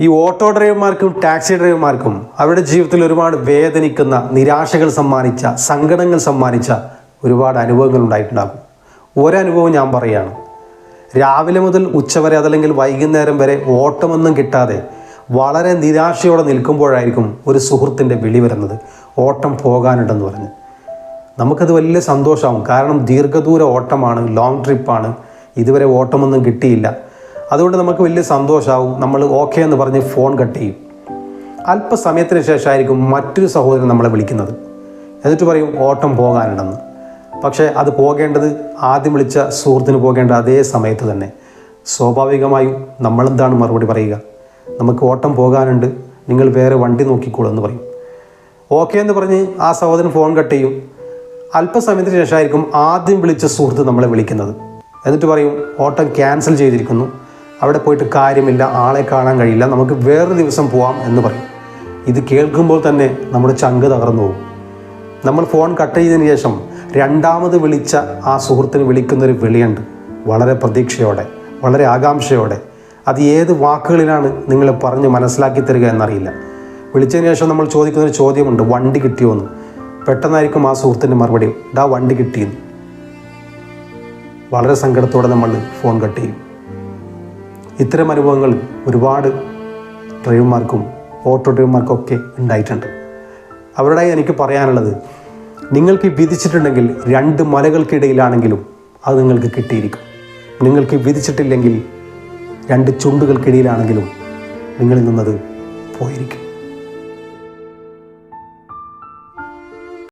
ഈ auto ഡ്രൈവർമാർക്കും taxi ഡ്രൈവർമാർക്കും അവരുടെ ജീവിതത്തിൽ ഒരുപാട് വേദനിക്കുന്ന നിരാശകൾ സമ്മാനിച്ച സങ്കടങ്ങൾ സമ്മാനിച്ച ഒരുപാട് അനുഭവങ്ങൾ ഉണ്ടായിട്ടുണ്ടാകും. ഒരനുഭവം ഞാൻ പറയുകയാണ്. രാവിലെ മുതൽ ഉച്ചവരെ അതല്ലെങ്കിൽ വൈകുന്നേരം വരെ ഓട്ടമൊന്നും കിട്ടാതെ വളരെ നിരാശയോടെ നിൽക്കുമ്പോഴായിരിക്കും ഒരു സുഹൃത്തിന്റെ വിളി വരുന്നത്. ഓട്ടം പോകാനുണ്ടെന്ന് പറഞ്ഞ്. നമുക്കത് വലിയ സന്തോഷമാവും കാരണം ദീർഘദൂര ഓട്ടമാണ് ലോങ് ട്രിപ്പാണ് ഇതുവരെ ഓട്ടമൊന്നും കിട്ടിയില്ല. അതുകൊണ്ട് നമുക്ക് വലിയ സന്തോഷമാവും നമ്മൾ ഓക്കെ എന്ന് പറഞ്ഞ് ഫോൺ കട്ട് ചെയ്യും. അല്പസമയത്തിന് ശേഷമായിരിക്കും മറ്റൊരു സഹോദരൻ നമ്മളെ വിളിക്കുന്നത്. എന്നിട്ട് പറയും ഓട്ടം പോകാനുണ്ടെന്ന്. പക്ഷേ അത് പോകേണ്ടത് ആദ്യം വിളിച്ച സുഹൃത്തിന് പോകേണ്ട അതേ സമയത്ത് തന്നെ. സ്വാഭാവികമായും നമ്മളെന്താണ് മറുപടി പറയുക? നമുക്ക് ഓട്ടം പോകാനുണ്ട്. നിങ്ങൾ വേറെ വണ്ടി നോക്കിക്കോളൂ എന്ന് പറയും. ഓക്കെ എന്ന് പറഞ്ഞ് ആ സഹോദരൻ ഫോൺ കട്ട് ചെയ്യും. അല്പസമയത്തിന് ശേഷമായിരിക്കും ആദ്യം വിളിച്ച സുഹൃത്ത് നമ്മളെ വിളിക്കുന്നത്. എന്നിട്ട് പറയും ഓട്ടം ക്യാൻസൽ ചെയ്തിരിക്കുന്നു. അവിടെ പോയിട്ട് കാര്യമില്ല ആളെ കാണാൻ കഴിയില്ല നമുക്ക് വേറൊരു ദിവസം പോവാം എന്ന് പറയും. ഇത് കേൾക്കുമ്പോൾ തന്നെ നമ്മുടെ ചങ്ക് തകർന്നു പോകും. നമ്മൾ ഫോൺ കട്ട് ചെയ്തതിന് ശേഷം രണ്ടാമത് വിളിച്ച ആ സുഹൃത്തിന് വിളിക്കുന്നൊരു വിളിയുണ്ട്. വളരെ പ്രതീക്ഷയോടെ വളരെ ആകാംക്ഷയോടെ. അത് ഏത് വാക്കുകളിലാണ് നിങ്ങൾ പറഞ്ഞ് മനസ്സിലാക്കി തരിക എന്നറിയില്ല. വിളിച്ചതിന് ശേഷം നമ്മൾ ചോദിക്കുന്ന ഒരു ചോദ്യമുണ്ട് വണ്ടി കിട്ടിയോ എന്ന്. പെട്ടെന്നായിരിക്കും ആ സുഹൃത്തിന്റെ മറുപടി ഡാ വണ്ടി കിട്ടിയെന്ന്. വളരെ സങ്കടത്തോടെ നമ്മൾ ഫോൺ കട്ട് ചെയ്യും. ഇത്തരം അനുഭവങ്ങൾ ഒരുപാട് ഡ്രൈവർമാർക്കും ഓട്ടോ ഡ്രൈവർമാർക്കും ഒക്കെ ഉണ്ടായിട്ടുണ്ട്. അവരുടെ എനിക്ക് പറയാനുള്ളത് നിങ്ങൾക്ക് വിധിച്ചിട്ടുണ്ടെങ്കിൽ രണ്ട് മലകൾക്കിടയിലാണെങ്കിലും അത് നിങ്ങൾക്ക് കിട്ടിയിരിക്കും. നിങ്ങൾക്ക് വിധിച്ചിട്ടില്ലെങ്കിൽ രണ്ട് ചുണ്ടുകൾക്കിടയിലാണെങ്കിലും നിങ്ങളിൽ നിന്നത് പോയിരിക്കും.